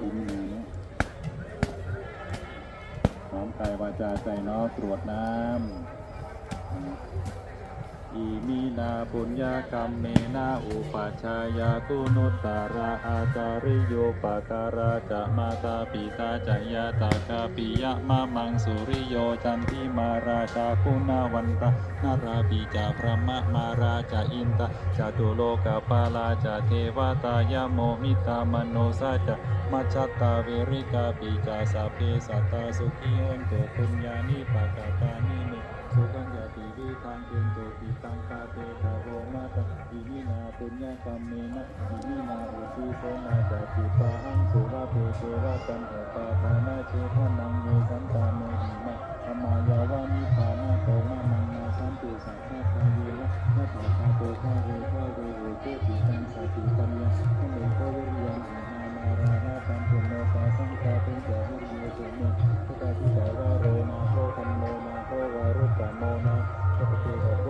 ฝีมืนะน้อมกายวาจาใจน้อตรวจน้ำ มินาปุญญากรรมเมนาอุปัชายาตุนุตตาราอาจาริโยปการาจะมาตาปิตาจายาตากาปิยะมามังสุริโยจันทิมาราชาคุณาวันตานาราปิจาพระมะมาราชาอินตาจตุโลกาปาลาจาเทวตายาโมมิตามโนสาจามัจตตาเวริกาปิจาสัพเพสัตตาสุขีโอนโตปุญญานิปากาตานิมิสุขังยาติวิทังเกณ ตังคาเตตาโรมาตะอิมินาปุญญากรรมเมนะอิมินาอุทิโสนาจาติปาหังสุราเปเทวะตังเหตาทานาเชทานังเยสันตาโมหิมะธรรมายาวานิพานาโตมามังนาสันติสังฆาทาเยนะนาตาคาโตคาเวคาเวเวเจติตังสาติปัญญาขเมโควิริยังอานามารานาตังเทโนตาสังฆาเป็นเจหิริยเจเมทุกาทิสาวาโรนาโคธัมโมนาโควารุตตโมนาพระสัมมาโสนิทัพพันตุเตวันทา